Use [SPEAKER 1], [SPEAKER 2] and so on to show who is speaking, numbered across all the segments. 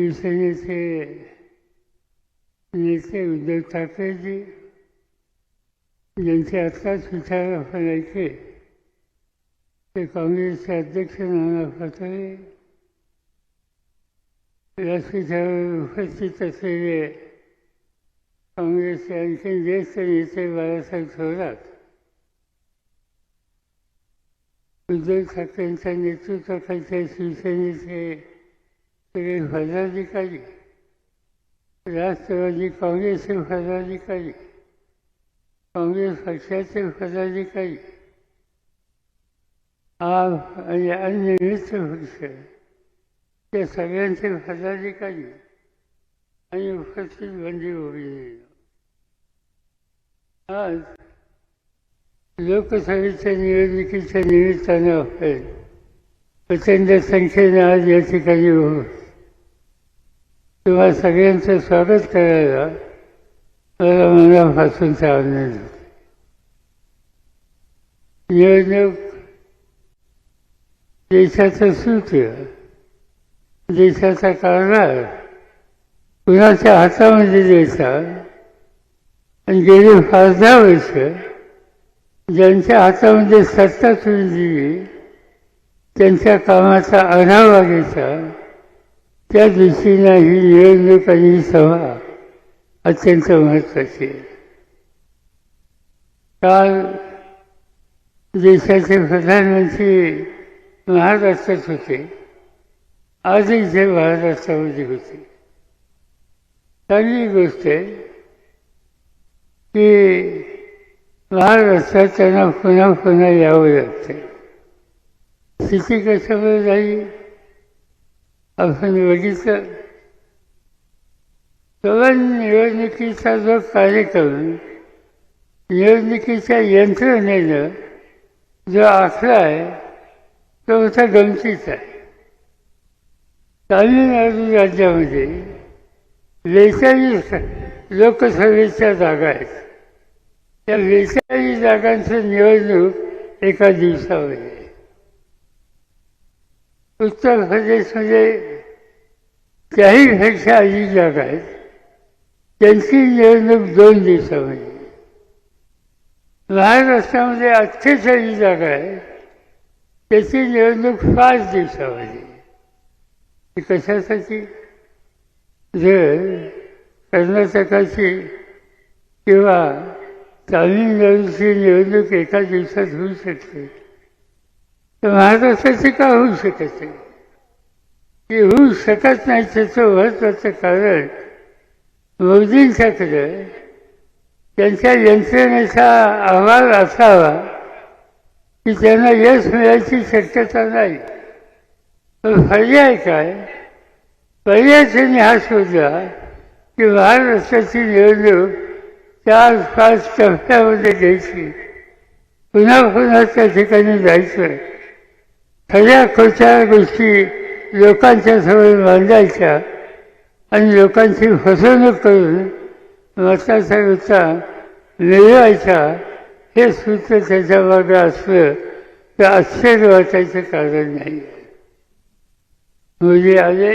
[SPEAKER 1] शिवसेनेचे नेते उद्धव ठाकरेजी ज्यांचे आत्ताच विचार आपण ते काँग्रेसचे अध्यक्ष नाना पटोले व्यासपीठावर उपस्थित असलेले काँग्रेसचे आणखी ज्येष्ठ नेते बाळासाहेब थोरात उद्धव ठाकरेंच्या नेतृत्वाखालच्या शिवसेनेचे सगळे पदाधिकारी राष्ट्रवादी काँग्रेसचे पदाधिकारी काँग्रेस पक्षाचे पदाधिकारी आप आणि अन्य मित्र पक्ष या सगळ्यांचे पदाधिकारी आणि उपस्थित बंदी उभी आज लोकसभेच्या निवडणुकीच्या निमित्तानं प्रचंड संख्येने आज या ठिकाणी किंवा सगळ्यांचं स्वागत करायला मला मनापासूनचा आनंद होतो. निवडणूक देशाचं सूत्र देशाचा कारभार कुणाच्या हातामध्ये द्यायचा आणि गेली पाच दहा वर्ष ज्यांच्या हातामध्ये सत्ता तुम्ही दिली त्यांच्या कामाचा आढावा घ्यायचा त्या दृष्टीनं ही निवडणुकांची सभा अत्यंत महत्त्वाची आहे. काल देशाचे प्रधानमंत्री महाराष्ट्रात होते. आजही ते महाराष्ट्रामध्ये होते. चांगली गोष्ट आहे की महाराष्ट्रात त्यांना पुन्हा पुन्हा यावं लागतं स्थिती कशामुळे झाली आपण बघितलं तर निवडणुकीचा जो कार्यक्रम निवडणुकीच्या यंत्रणेनं जो आखला आहे तो होता गमतीचा आहे. तामिळनाडू राज्यामध्ये बेचाळीस लोकसभेच्या जागा आहेत. त्या बेचाळीस जागांचं निवडणूक एका दिवसामध्ये. उत्तर प्रदेशमध्ये त्याही घरच्या आई जागा आहेत. त्यांची निवडणूक दोन दिवसामध्ये महाराष्ट्रामध्ये अठ्ठेचाळीस जागा आहे त्याची निवडणूक पाच दिवसामध्ये कशासाठी? जर कर्नाटकाची किंवा तामिळनाडूची निवडणूक एका दिवसात होऊ शकते. तर महाराष्ट्राची का होऊ शकत नाही? ती होऊ शकत नाही त्याचं महत्त्वाचं कारण मोदींच्याकडे त्यांच्या यंत्रणेचा अहवाल असावा की त्यांना यश मिळायची शक्यता नाही. पण पर्याय काय? पर्याय त्यांनी हा शोधला की महाराष्ट्राची निवडणूक चार पाच टप्प्यामध्ये घ्यायची. पुन्हा पुन्हा त्या ठिकाणी जायचं. खऱ्या खोट्या गोष्टी लोकांच्या समोर मांडायच्या आणि लोकांची फसवणूक करून मताचा रुचा मिळवायचा हे सूत्र त्याच्यामागे असलं तर आश्चर्य वाटायचं कारण नाही. मुली आले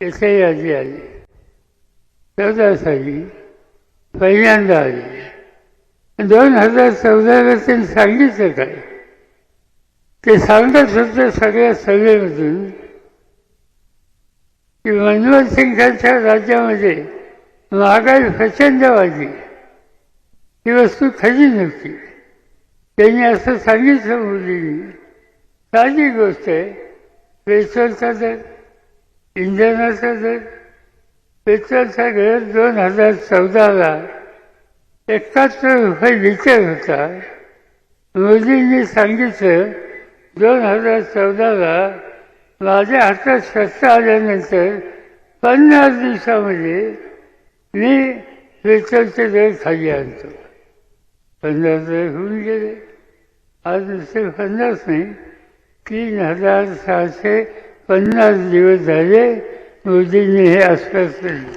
[SPEAKER 1] याच्याही आधी आले. चौदा साली पहिल्यांदा आले. दोन हजार चौदाला त्यांनी सांगितलं काय? ते सांगत होते सगळ्या सभेमधून की मनमोहन सिंगांच्या राज्यामध्ये महागाई प्रचंड वाढली ही वस्तू खरी नव्हती. त्यांनी असं सांगितलं मुलींनी साधी गोष्ट आहे पेट्रोलचा दर इंधनाचा दर पेट्रोलचा दर दोन हजार चौदाला एकाहत्तर रुपये लिटर होता. मोदींनी सांगितलं दोन हजार चौदाला माझ्या हातात सत्ता आल्यानंतर पन्नास दिवसामध्ये मी पेट्रोलचे दर खाली आणतो. पन्नास दर होऊन गेले. आज नुसते पन्नास नाही तीन हजार सहाशे पन्नास दिवस झाले मोदींनी हे आश्वासन दिलं.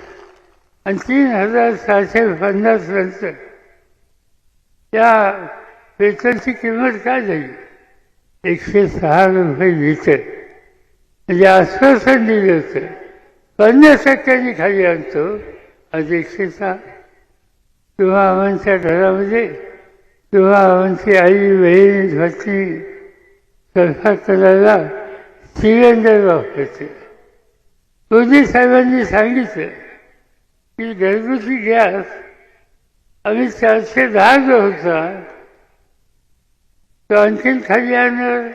[SPEAKER 1] आणि तीन हजार सहाशे पन्नास नंतर त्या पेट्रोलची किंमत काय झाली? एकशे सहा रुपये लिटर म्हणजे आश्वासन दिलं होतं पन्नास टक्क्यांनी खाली आणतो आज एकशे सहा. किंवा आमच्या घरामध्ये किंवा आमची आई बहीण भाती स्वयंपाक करायला सिलेंडर वापरते. मोदी साहेबांनी सांगितलं की घरगुती गॅस आम्ही चारशे दहा जो होता तो आणखीन खाली आणणार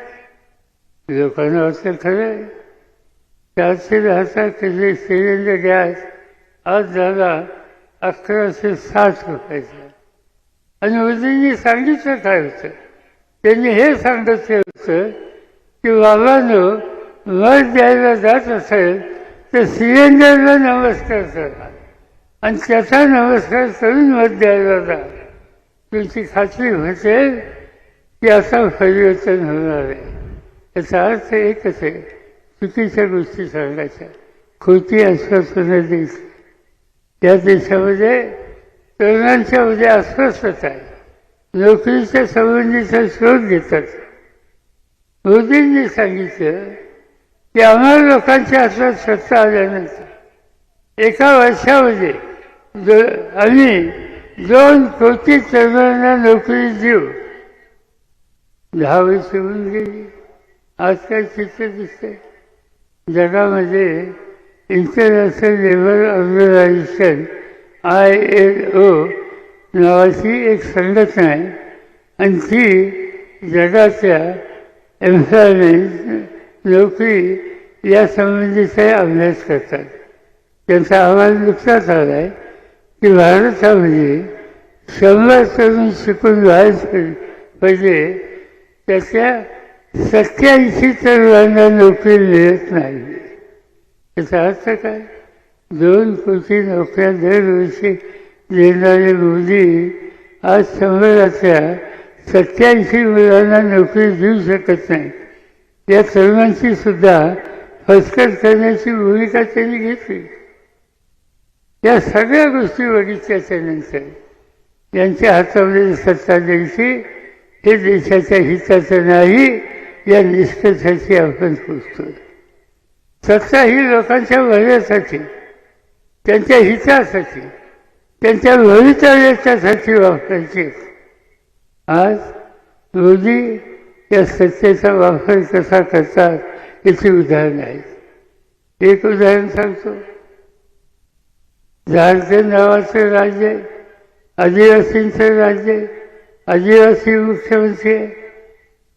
[SPEAKER 1] लोकांना वाटतं खरं आहे. चारशे दहाचा किती सिलेंडर गॅस आज झाला अकराशे साठ रुपयाचा आणि मोदींनी सांगितलं काय होतं त्यांनी हे सांगितलं होतं की बाबांनो मत द्यायला जात असेल तर सिलेंडरला नमस्कार करा आणि त्याचा नमस्कार करून मत द्यायला जा तुमची खात्री होते की आता परिवर्तन होणार. आहे त्याचा अर्थ एकच आहे. चुकीच्या गोष्टी सांगायच्या. खोटी आश्वासनं द्यायची या देशामध्ये तरुणांच्या उद्या अस्वस्थता आहे. नोकरीच्या संबंधीचा शोध घेतात. मोदींनी सांगितलं की आम्हाला लोकांच्या हातात सत्ता आल्यानंतर एका वर्षामध्ये दो आम्ही दोन कोटी तरुणांना नोकरी देऊ. दहा वर्ष होऊन गेली आज काय चित्र दिसतंय जगामध्ये International Labour Organization I L O नावाची एक संघटना आहे. आणि ती जगाच्या एम्प्लॉयमेंट नोकरी यासंबंधीचा अभ्यास करतात. त्यांचा अहवाल नुकताच आला आहे की भारतामध्ये शंभर तरुण शिकून बाहेर पहिले त्याच्या सत्याऐंशी तरुणांना नोकरी मिळत नाही. त्याचा अर्थ काय? दोन कोटी नोकऱ्या दरवर्षी देणारे मोदी आज शंभराच्या सत्याऐंशी मुलांना नोकरी देऊ शकत नाही. या तरुणांची सुद्धा फसकट करण्याची भूमिका त्यांनी घेतली. या सगळ्या गोष्टी बघितल्या त्यानंतर यांच्या हातामध्ये सत्ता द्यायची हे देशाच्या हिताचं नाही या निष्ठेसाठी आपण पोचतो सत्ता ही लोकांच्या भल्यासाठी त्यांच्या हितासाठी त्यांच्या भवितव्याच्यासाठी वापरायची. आज मोदी या सत्तेचा वापर कसा करतात याची उदाहरण आहेत. एक उदाहरण सांगतो. झारखंड नावाचं राज्य आदिवासींचं राज्य आदिवासी मुख्यमंत्री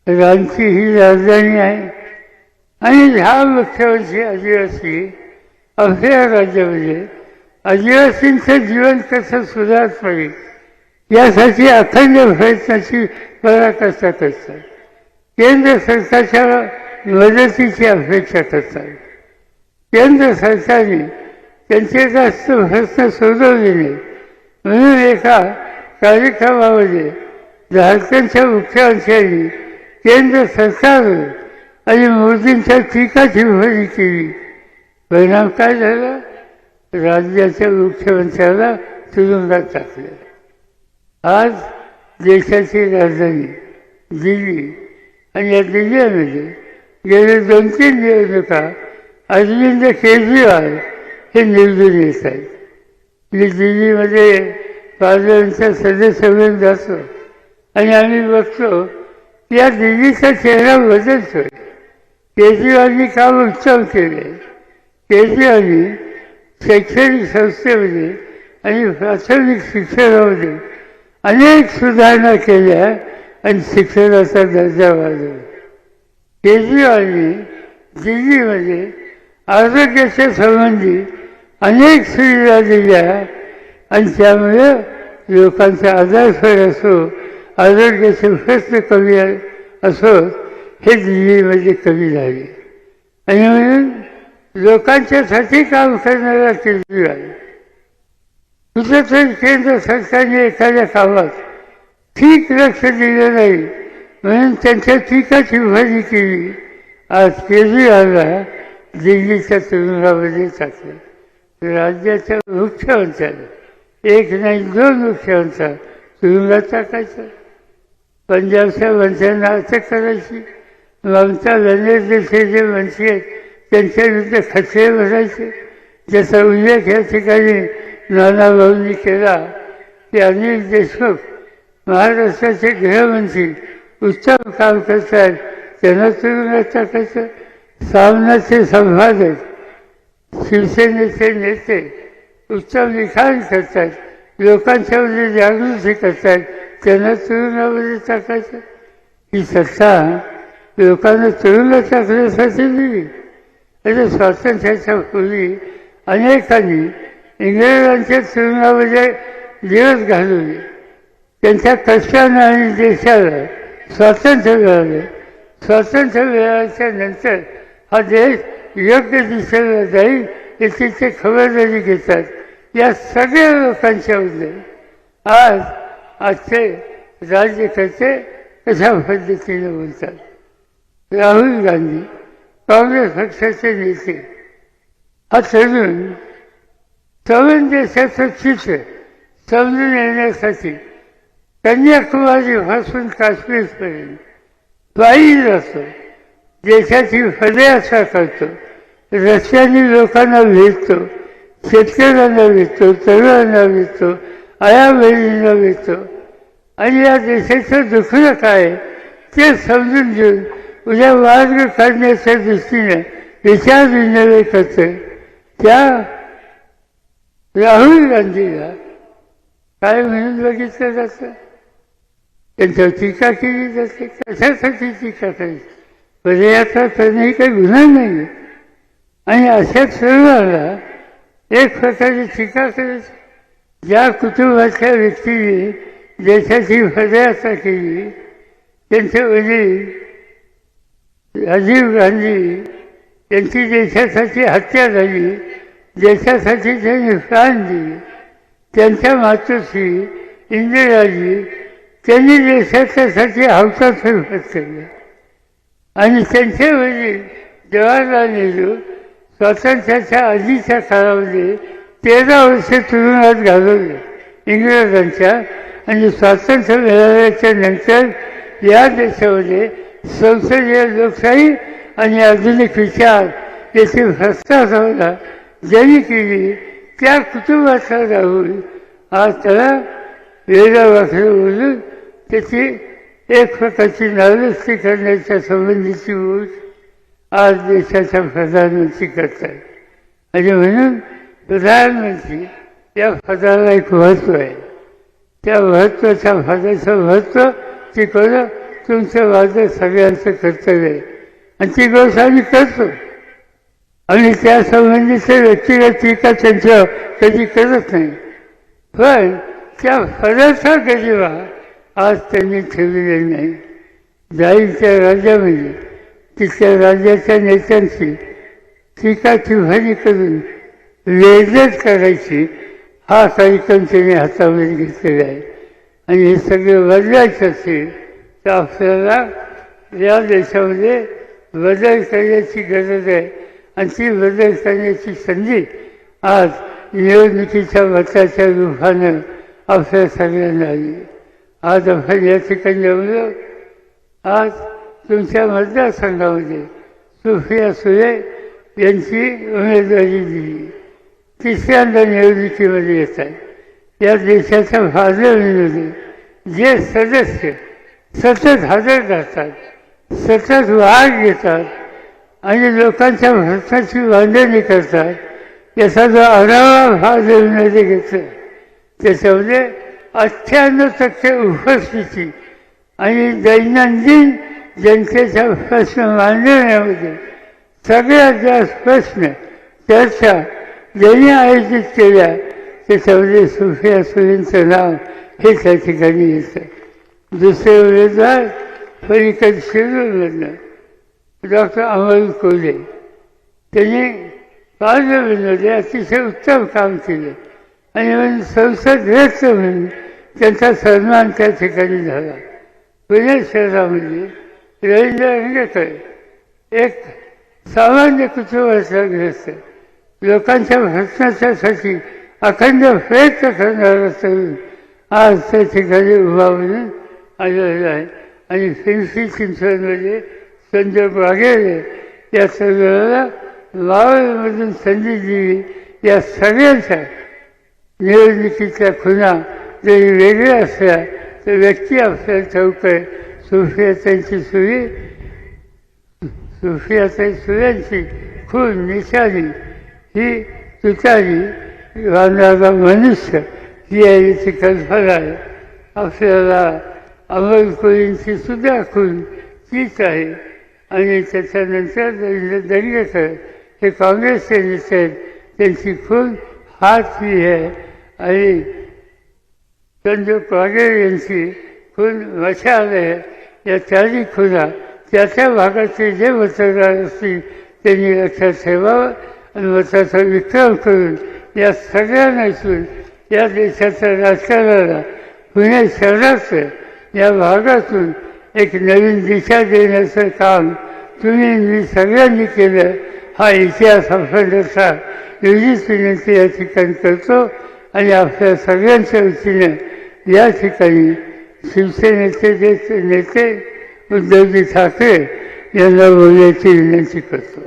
[SPEAKER 1] रांची ही राजधानी आहे. आणि ह्या मुख्यमंत्री आदिवासी आपल्या राज्यामध्ये आदिवासींचं जीवन कसं सुधारत पाहिजे यासाठी अखंड प्रयत्नाची पराकाष्ठा करतात केंद्र सरकारच्या मदतीची अपेक्षा करतात केंद्र सरकारने त्यांचे जास्त प्रश्न सोडवले नाही म्हणून एका कार्यक्रमामध्ये झारखंडच्या मुख्यमंत्र्यांनी केंद्र सरकार आणि मोदींच्या टीका केली. परिणाम काय झाला? राज्याच्या मुख्यमंत्र्याला तुरुंगात टाकलं. आज देशाची राजधानी दिल्ली आणि या दिल्लीमध्ये गेले दोन तीन निवडणुका अरविंद केजरीवाल हे निवडून येत आहेत. मी दिल्लीमध्ये पार्लमेंटचा सदस्य म्हणून जातो आणि आम्ही बघतो या दिल्लीचा चेहरा बदलतोय केजरीवालनी काम उत्तम केले. केजरीवालनी शैक्षणिक संस्थेमध्ये आणि प्राथमिक शिक्षणामध्ये अनेक सुधारणा केल्या आणि शिक्षणाचा दर्जा वाढवला. केजरीवालनी दिल्लीमध्ये आरोग्याच्या संबंधी अनेक सुविधा दिल्या आणि त्यामुळे लोकांचा आजारपण असो आरोग्याचे प्रश्न कमी असं हे दिल्लीमध्ये कमी झाले आणि म्हणून लोकांच्यासाठी काम करणारा केजरीवाल कुठेतरी केंद्र सरकारने एखाद्या कामात ठीक लक्ष दिलं नाही म्हणून त्यांच्या ठिकाची विभाजी केली. आज केजरीवालला दिल्लीच्या तुरुंगामध्ये टाकलं. राज्याच्या मुख्यमंत्र्याला एक नाही दोन मुख्यमंत्र्या तुरुंगात टाकायचं. पंजाबच्या वंशांना अटक करायची. ममता बनर्जीचे जे वंशी आहेत त्यांच्या विरुद्ध खचरे भरायचे ज्याचा उल्लेख या ठिकाणी नाना भाऊंनी केला की अनिल देशमुख महाराष्ट्राचे गृहमंत्री उत्तम काम करतात त्यांना तुरुंगात टाकायचं. सामनाचे संपादक शिवसेनेचे नेते उत्तम लिखाण करतात लोकांच्यामध्ये जागृती करतात. त्यांना तुरुंगामध्ये टाकायचं. ही सत्ता लोकांना तुरुंगात टाकण्यासाठी दिली. आणि स्वातंत्र्याच्या पूर्वी अनेकांनी इंग्रजांच्या तुरुंगामध्ये दिवस घालवले. त्यांच्या कष्टानं आणि देशाला स्वातंत्र्य मिळालं. स्वातंत्र्य मिळाल्याच्या नंतर हा देश योग्य दिशेला जाईल याची ते खबरदारी घेतात या सगळ्या लोकांच्या लोकांच्याबद्दल आज आजचे राज्यकर्ते अशा पद्धतीने बोलतात राहुल गांधी काँग्रेस पक्षाचे नेते. हा तरुण तरुण देशाचं चित्र समजून येण्यासाठी कन्याकुमारीपासून काश्मीरपर्यंत पायी जातो. देशाची पदयात्रा करतो. रस्त्याने लोकांना भेटतो शेतकऱ्यांना भेटतो तरुणांना भेटतो आया बहिणींना भेटतो आणि या देशाचं दुखणं काय ते समजून घेऊन उद्या मार्ग काढण्याच्या दृष्टीने विचार विनिमय करतो त्या राहुल गांधीला काय म्हणून बघितलं जातं? त्यांच्यावर टीका केली जाते. कशासाठी टीका करायची पदयात्रा करणे काही गुन्हा नाही. आणि अशा सर्वांना एक प्रकारची टीका करायची. ज्या कुटुंबाच्या व्यक्तीने देशाची पदयात्रा केली त्यांचे वडील राजीव गांधी त्यांची देशासाठी हत्या झाली. देशासाठी त्यांनी प्राण दिले. त्यांच्या मातोश्री इंदिराजी त्यांनी देशाच्यासाठी हौसाचं केलं. आणि त्यांचे वडील जवाहरलाल नेहरू स्वातंत्र्याच्या आधीच्या काळामध्ये तेरा वर्षे तुरुंगात घालवले. इंग्रजांच्या आणि स्वातंत्र्य मिळाल्याच्या नंतर या देशामध्ये संसदीय लोकशाही आणि आधुनिक विचार याची भ्रष्टाचार ज्यांनी केली. त्या कुटुंबाचा राहून आज त्याला वेगळा बोलून त्याची एक प्रकारची नावस्ती करण्याच्या संबंधीची गोष्ट आज देशाच्या प्रधानमंत्री करतात आणि म्हणून प्रधानमंत्री या पदाला एक महत्त्व आहे. त्या महत्त्वाच्या पदाचं महत्त्व तिकडं तुमचं माझं सगळ्यांचं कर्तव्य आहे. आणि ती गोष्ट आम्ही करतो. आणि त्यासंबंधीचे व्यक्तिगत टीका त्यांच्या कधी करत नाही. पण त्या पदाचा गरिबा आज त्यांनी ठेवलेली नाही. जाईल त्या राज्यामध्ये तिथल्या राज्याच्या नेत्यांची टीका टिप्पणी करून वेगळच करायची हा कार्यक्रम त्यांनी हातामध्ये घेतलेला आहे. आणि हे सगळं बदलायचं असेल तर आपल्याला या देशामध्ये बदल करण्याची गरज आहे. आणि ती बदल करण्याची संधी आज निवडणुकीच्या मताच्या रूपानं आपल्या सगळ्यांना आली. आज आपण या ठिकाणी जमलो आज तुमच्या मतदारसंघामध्ये सुफिया सुरे यांची उमेदवारी दिली. तिसऱ्यांदा निवडणुकीमध्ये येतात या देशाच्या भाजपमध्ये जे सदस्य सतत हजर राहतात सतत वाढ घेतात आणि लोकांच्या भारताची बांधणी करतात याचा जो आढावा भाजपमध्ये घेतला त्याच्यामध्ये अठ्ठ्याण्णव टक्के उपस्थिती आणि दैनंदिन जनतेचा प्रश्न मांडण्यामध्ये सगळ्यात जास्त प्रश्न चर्चा ज्यांनी आयोजित केल्या ते सगळे सुफी सुलींचं नाव हे त्या ठिकाणी येतं. दुसरे उमेदवार पलीकड शिरूरमधनं डॉक्टर अमोल कोले त्यांनी पार्लमेंटमध्ये अतिशय उत्तम काम केलं. आणि म्हणून संसद म्हणून त्यांचा सन्मान त्या ठिकाणी झाला. पुणे शहरामध्ये रवींद्र रंगेकर एक सामान्य कुटुंबाचा ग्रस्त लोकांच्या भ्रष्टाचारासाठी अखंड प्रयत्न करणारा तरुण आज त्या ठिकाणी उभा म्हणून आलेला आहे. आणि पिंपरी चिंचवडमध्ये संजय वाघेरे या तरुणाला लावलमधून संधी दिली. या सगळ्यांच्या निवडणुकीच्या खुणा जरी वेगळ्या असल्या तर व्यक्ती आपल्या ठाऊक आहे सुफियातांची सुरी सुफियाताई सुऱ्यांची खून निशाणी ही तुतारी वानराचा मनुष्य ही आहे याची कल्पना आहे आपल्याला अमोल कोळींची सुद्धा खून तीच आहे. आणि त्याच्यानंतर रवींद्र दंगेकर हे काँग्रेसचे नेते आहेत. त्यांची खून हाच ही आहे. आणि संजू कागेर यांची खून मशाल आहे. या चारही खुना त्या त्या भागाचे जे मतदार असतील त्यांनी लक्षात ठेवावं. आणि मताचा विक्रम करून या सगळ्यांनातून या देशाच्या राजकारणाला पुणे शहराचं या भागातून एक नवीन दिशा देण्याचं काम तुम्ही मी सगळ्यांनी केलं. हा इतिहास आपल्याचा एवढीच विनंती या ठिकाणी करतो आणि आपल्या सगळ्यांच्या वतीने या ठिकाणी शिवसेनेचे जे नेते उद्धवजी ठाकरे यांना बोलण्याची विनंती करतो.